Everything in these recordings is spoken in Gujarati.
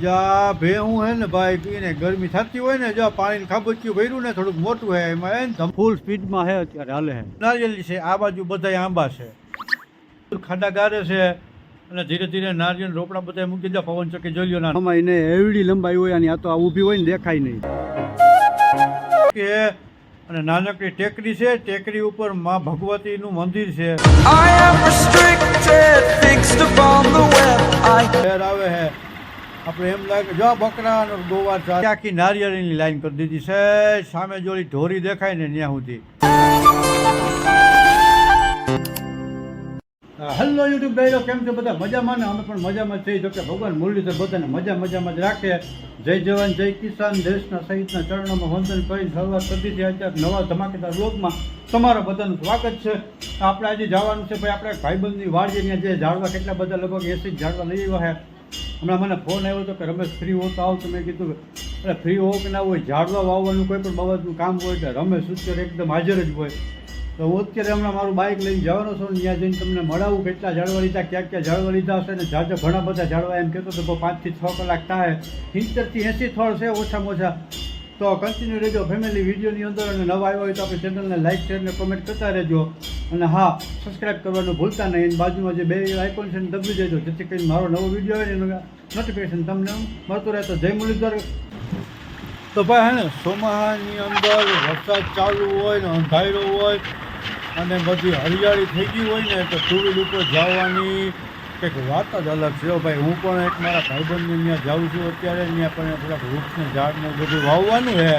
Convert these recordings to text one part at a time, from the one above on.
જા ભેહું હે ને ભાઈ પીને ગરમી થતી હોય ને જો પાણી ખાબચ્યું ભર્યું ને થોડુંક મોટું હે એમાં હે ને ફૂલ સ્પીડમાં હે અત્યારે હાલે હે. નારિયેલી છે આ બાજુ બધા આંબા છે. ખાડા ગારે છે અને ધીરે ધીરે નારિયેળ રોપડા બધા મૂકી દે પવન ચક્કી જોઈ લો ના આમાં એને એવડી લંબાઈ હોય અને આ તો આ ઊભી હોય ને દેખાય નહીં. કે અને નાનકડી ટેકરી છે ટેકરી ઉપરમાં ભગવતીનું મંદિર છે. I am restricted, fixed upon the આપણે એમ લાગે, જો બકરા ગોવા આખી નારિયેળીની લાઈન કરી દીધી છે. સામે જોડી ઢોરી દેખાય ને ત્યાં સુધી. હેલો યુટ્યુબ ભાઈઓ, કેમ છો બધા? મજામાં ને? અમે પણ મજામાં જ છીએ. જો કે ભગવાન મુરલીધર બધાને મજા મજામાં જ રાખે. જય જવાન, જય કિસાન. દેશના સહિતના ચરણોમાં વંદન કરી શરૂઆત કરી છે અત્યારે નવા ધમાકેદાર બ્લોગમાં તમારા બધાનું સ્વાગત છે. આપણે આજે જવાનું છે ભાઈ, આપણે ભાઈબંધની વાડીએ ત્યાં જે ઝાડવા, કેટલા બધા લગભગ એસી ઝાડવા લઈ આવ્યા છે. હમણાં મને ફોન આવ્યો હતો કે રમેશ ફ્રી હો તો આવ તો મેં કીધું એટલે ફ્રી હો કે ના હોય, ઝાડવા વાવવાનું કોઈ પણ બાબતનું કામ હોય એટલે રમેશ ઉત્તર એકદમ હાજર જ હોય. તો હું અત્યારે હમણાં મારું બાઇક લઈને જવાનો છું ત્યાં જઈને તમને મળાવું કેટલા ઝાડવા લીધા, ક્યાં ક્યાં ઝાડવા લીધા હશે ને ઝાડો ઘણા બધા ઝાડવા એમ કહેતો હતો પાંચથી છ કલાક થાય. સિત્તેરથી એંસી થોડ છે ઓછામાં ઓછા. તો કન્ટિન્યુ રહેજો ફેમિલી વિડીયોની અંદર અને નવા આવ્યા હોય તો આપણે ચેનલને લાઇક શેર ને કોમેન્ટ કરતા રહેજો. અને હા સબસ્ક્રાઈબ કરવાનું ભૂલતા નહીં. બાજુમાં જે બે આઇકોન છે દબાવી દબી દેજો જેથી કરીને મારો નવો વીડિયો હોય એનું નોટિફિકેશન તમને મળતું રહે. તો જય મુરલીધર. તો ભાઈ હે ને ચોમાસાની અંદર વરસાદ ચાલુ હોય ને અંધારો હોય અને બધી હરિયાળી થઈ ગઈ હોય ને, તો ટુ વ્હીલ ઉપર જવાની કંઈક વાત જ અલગ છે. ભાઈ, હું પણ એક મારા ભાઈબંધને ત્યાં જાઉં છું અત્યારે, ત્યાં પણ થોડાક વૃક્ષને, ઝાડને બધું વાવવાનું છે.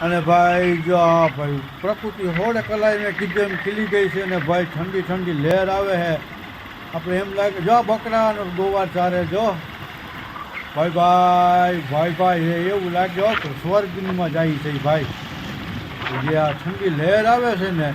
અને ભાઈ, જો આ ભાઈ, પ્રકૃતિ હોડે કલાઈ મેં કીધું, એમ ખીલી ગઈ છે ને ભાઈ, ઠંડી ઠંડી લહેર આવે છે. આપણે એમ લાગે, જો બકરા અને ગોવા ચારે જો. ભાઈ ભાઈ ભાઈ ભાઈ, એ એવું લાગે કે સ્વર્ગમાં જાય છે ભાઈ. જે આ ઠંડી લહેર આવે છે ને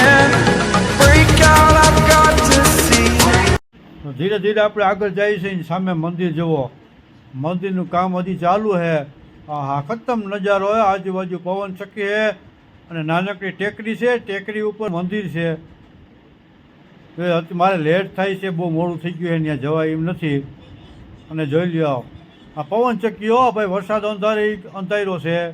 ધીરે ધીરે આપણે આગળ જઈએ છીએ સામે મંદિર જુઓ. મંદિરનું કામ હજી ચાલુ છે. આ ખતમ નજારો હોય આજુબાજુ પવન ચક્કી છે અને નાનકડી ટેકરી છે. ટેકરી ઉપર મંદિર છે. મારે લેટ થાય છે. બહુ મોડું થઈ ગયું છે. ત્યાં જવાય એમ નથી. અને જોઈ લ્યો આ પવન ચક્કીઓ ભાઈ, વરસાદ અંધારી અંધાર્યો છે.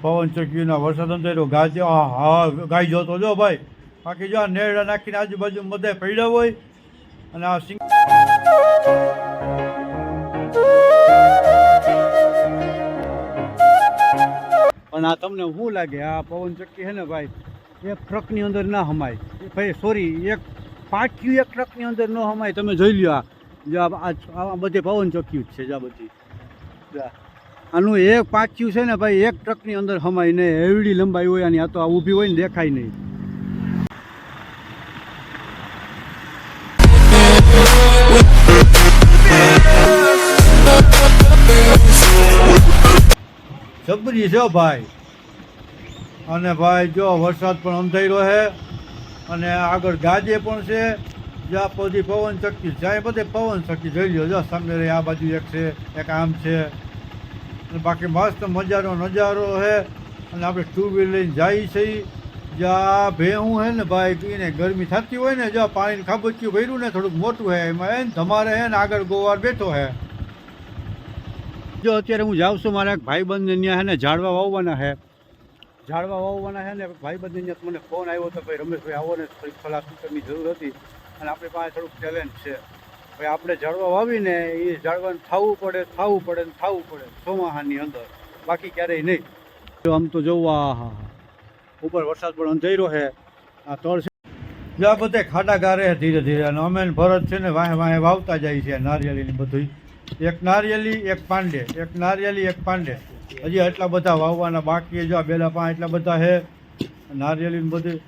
પવન ચક્કીઓના વરસાદ અંધાર્યો ગાજ. હા ગાઈ જોતો જો ભાઈ. બાકી જો આ નેરડા નાખીને આજુબાજુ બધા પડ્યા હોય અને આ સિંગ પણ આ તમને શું લાગે? આ પવન ચક્કી છે ને ભાઈ, એક ટ્રકની અંદર ના હમાય. ભાઈ સોરી એક પાટિયું એક ટ્રકની અંદર ન હમાય. તમે જોઈ લ્યો આ. આ આ- આ બધે પવન ચક્કી જ છે, જો આ. બધી આનું એક પાટિયું છે ને ભાઈ, એક ટ્રકની અંદર હમાય ને એવડી લંબાઈ હોય અને આ તો આ ઊભી હોય ને દેખાય નહીં. જબરી છે ભાઈ. અને ભાઈ જો વરસાદ પણ અંધાર્યો છે અને આગળ ગાજે પણ છે. જ્યાં બધી પવન ચક્કી જ્યાં બધે પવન ચક્કી જોઈ લો જો સામે રહી આ બાજુ એક છે, એક આમ છે. અને બાકી મસ્ત મજાનો નજારો છે અને આપણે ટુ વ્હીલ લઈને જઈએ છીએ જ્યાં ભેહું હે ને ભાઈ પીને ગરમી થતી હોય ને જ્યાં પાણી ખાબચ્યું ભર્યું ને, થોડુંક મોટું હે, એમાં એને તમારે હે ને આગળ ગોવાર બેઠો છે જો અત્યારે હું જાઉં છું, મારા એક ભાઈબંધને ત્યાં હે ને ઝાડવા વાવવાના છે ઝાડવા વાવવાના છે ને ભાઈબંધને અહીંયા મને ફોન આવ્યો હતો ભાઈ રમેશભાઈ આવો ને, થોડીક સલાહ સૂચનની જરૂર હતી અને આપણી પાસે થોડુંક ટેલેન્ટ છે. ભાઈ આપણે ઝાડવા વાવીને એ ઝાડવાને થાવું પડે થાવું પડે ને થાવું પડે, ચોમાહાની અંદર. બાકી ક્યારેય નહીં. જો આમ તો જોવું આ હા હા ઉપર વરસાદ પણ અંધાર્યો છે આ તળ છે. આ બધે ખાડા ગારે ધીરે ધીરે અને અમે ભરત છે ને વાહે વાહે વાવતા જાય છે, નારિયેળીની બધું એક નારિયેલી, એક પાંડે. એક નારિયેલી, એક પાંડે. હજી એટલા બધા વાવવાના બાકી જો આ બેલા પા એટલા બધા છે. નારિયેલી બધું.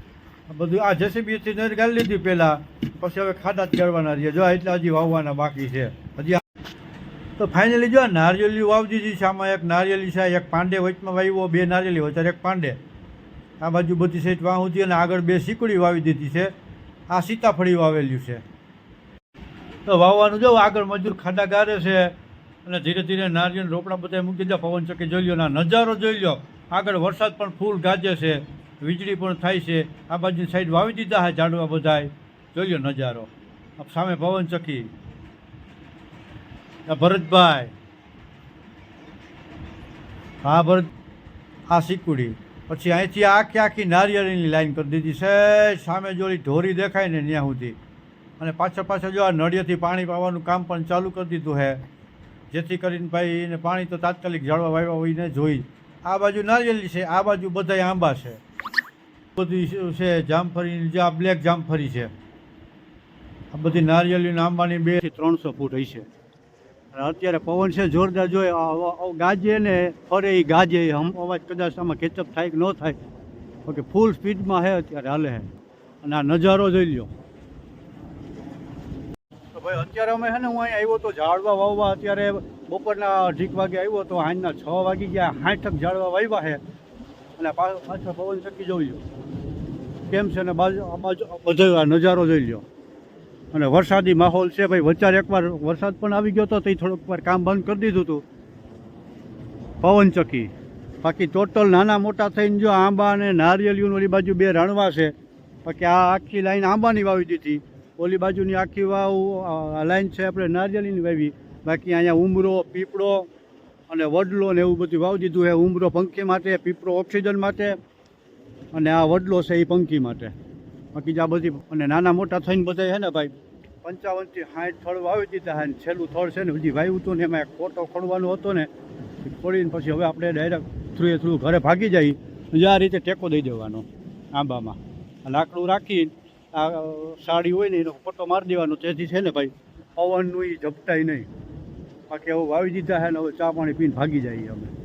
બધું આ જેસીબીથી નર ગાળી લીધી પહેલાં પછી હવે ખાડા જ કરવાના છે. જો એટલા હજી વાવવાના બાકી છે. હજી તો ફાઇનલી જો નારિયેલી વાવજી છે. આમાં એક નારિયેલી છે. એક પાંડે વચમાં વાવ્યો. બે નારિયેલી વચ્ચે એક પાંડે. આ બાજુ બધી સાઈડ વાહ હતી અને આગળ બે સીકડી વાવી દીધી છે. આ સીતાફળી વાવેલી છે. તો વાવવાનું જો આગળ મજૂર ખાડા ગારે છે અને ધીરે ધીરે નારિયેળ રોપડા બધા મૂકી દે, પવન ચક્કી જોઈ લો ના નજારો જોઈ લો આગળ વરસાદ પણ ફૂલ ગાજે છે, વીજળી પણ થાય છે. આ બાજુ સાઈડ વાવી દીધા છે ઝાડવા બધાય. જોઈ લો નજારો. સામે પવન ચક્કી. આ ભરતભાઈ. હા, ભરત, આ સિકુડી પછી અહીંથી આખી આખી નારિયેળીની લાઈન કરી દીધી છે. સામે જોડી ઢોરી દેખાય ને ત્યાં સુધી. અને પાછળ પાછળ જો આ નળિયેથી પાણી પાવાનું કામ પણ ચાલુ કરી દીધું છે જેથી કરીને ભાઈ એને પાણી તો તાત્કાલિક ઝાડવા વાવ્યા હોય ને જોઈ. આ બાજુ નારિયેલી છે, આ બાજુ બધાય આંબા છે. બધી છે જામફળીની જે આ બ્લેક જામફળી છે. આ બધી નારિયેળીના આંબાની બે ત્રણસો ફૂટ હશે. અને અત્યારે પવન છે, જોરદાર જોઈએ ગાજે ને ફરે એ ગાજે અવાજ કદાચ આમાં કેચઅપ થાય કે ન થાય. ઓકે ફૂલ સ્પીડમાં છે અત્યારે હાલે છે અને આ નજારો જોઈ લ્યો. ભાઈ, અત્યારે અમે છે ને, હું અહીં આવ્યો તો ઝાડવા વાવવા અત્યારે બપોરના અઢીક વાગે આવ્યો તો હાંજના છ વાગી ગયા સાઠક ઝાડવા વાવ્યા છે અને પાછળ પવન ચક્કી જોઈ લો કેમ છે ને, બાજુ બાજુ બધો નજારો જોઈ લો અને વરસાદી માહોલ છે ભાઈ વચ્ચે એકવાર વરસાદ પણ આવી ગયો હતો તો થોડુંક વાર કામ બંધ કરી દીધું હતું પવન ચક્કી બાકી ટોટલ નાના મોટા થઈને જો આંબા અને નારિયેળીઓની બાજુ બે રણવા છે, બાકી આ આખી લાઈન આંબાની વાવી દીધી. ઓલી બાજુની આખી વાવ લાઈન છે આપણે નારિયેળીની વાવી. બાકી અહીંયા ઉમરો, પીપળો અને વડલો ને એવું બધું વાવી દીધું છે. ઉમરો પંખી માટે, પીપળો ઓક્સિજન માટે અને આ વડલો છે એ પંખી માટે. બાકી જે આ બધી અને નાના મોટા થઈને બધા છે ને ભાઈ પંચાવનથી સાઠ થળ વાવી દીધા અને છેલ્લું થળ છે ને હજી વાવ્યું હતું ને એમાં એક ફોટો ખોડવાનો હતો ને ખોડીને પછી હવે આપણે ડાયરેક્ટ થ્રુએ થ્રુ ઘરે ભાગી જઈએ આ રીતે ટેકો દઈ દેવાનો આંબામાં. લાકડું રાખી આ સાડી હોય ને એનો ફોટો મારી દેવાનો. તેથી છે ને ભાઈ, પવનનું એ ઝપટાય નહીં. બાકી હવે વાવી દીધા છે ને હવે ચા પાણી પીને ભાગી જઈએ અમે.